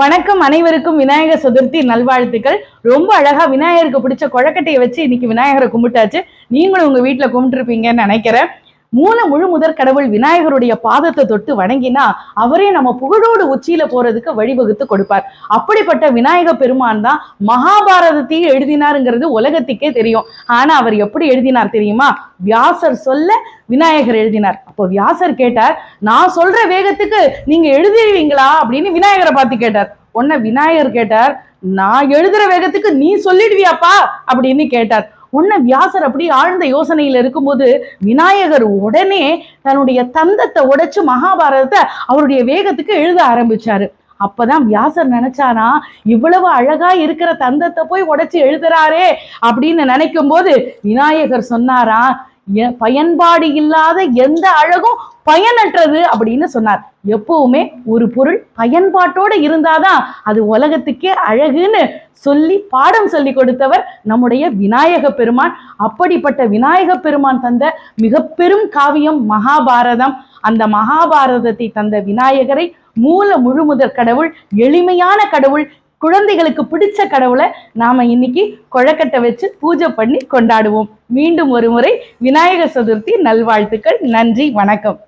வணக்கம் அனைவருக்கும் விநாயகர் சதுர்த்தி நல்வாழ்த்துக்கள். ரொம்ப அழகா விநாயகருக்கு பிடிச்ச கொழக்கட்டையை வச்சு இன்னைக்கு விநாயகரை கும்பிட்டாச்சு. நீங்களும் உங்க வீட்டுல கும்பிட்டுருப்பீங்கன்னு நினைக்கிறேன். மூல முழு முதற் கடவுள் விநாயகருடைய பாதத்தை தொட்டு வணங்கினா அவரே நம்ம புகழோடு உச்சியில போறதுக்கு வழிவகுத்து கொடுப்பார். அப்படிப்பட்ட விநாயக பெருமான் தான் மகாபாரதத்தையும் எழுதினாருங்கிறது உலகத்துக்கே தெரியும். ஆனா அவர் எப்படி எழுதினார் தெரியுமா? வியாசர் சொல்ல விநாயகர் எழுதினார். அப்போ வியாசர் கேட்டார் நான் சொல்ற வேகத்துக்கு நீங்க எழுதிடுவீங்களா அப்படின்னு விநாயகரை பார்த்து கேட்டார். உன்ன விநாயகர் கேட்டார் நான் எழுதுற வேகத்துக்கு நீ சொல்லிடுவியாப்பா? அப்படின்னு கேட்டார். உன்ன வியாசர் அப்படி ஆழ்ந்த யோசனையில இருக்கும்போது விநாயகர் உடனே தன்னுடைய தந்தத்தை உடைச்சு மகாபாரதத்தை அவருடைய வேகத்துக்கு எழுத ஆரம்பிச்சாரு. அப்பதான் வியாசர் நினைச்சானா இவ்வளவு அழகா இருக்கிற தந்தத்தை போய் உடைச்சு எழுதுறாரே அப்படின்னு நினைக்கும் போது விநாயகர் சொன்னாரா பயன்பாடு இல்லாத எந்த அழகும் பயனற்றது அப்படின்னு சொன்னார். எப்பவுமே ஒரு பொருள் பயன்பாட்டோட இருந்தாதான் அது உலகத்துக்கே அழகுன்னு சொல்லி பாடம் சொல்லி கொடுத்தவர் நம்முடைய விநாயக பெருமான். அப்படிப்பட்ட விநாயக பெருமான் தந்த மிக பெரும் காவியம் மகாபாரதம். அந்த மகாபாரதத்தை தந்த விநாயகரை மூல முழுமுதற் கடவுள் எளிமையான கடவுள் குழந்தைகளுக்கு பிடிச்ச கடவுளை நாம இன்னைக்கு கொழக்கட்டை வச்சு பூஜை பண்ணி கொண்டாடுவோம். மீண்டும் ஒரு முறை விநாயகர் சதுர்த்தி நல்வாழ்த்துக்கள். நன்றி வணக்கம்.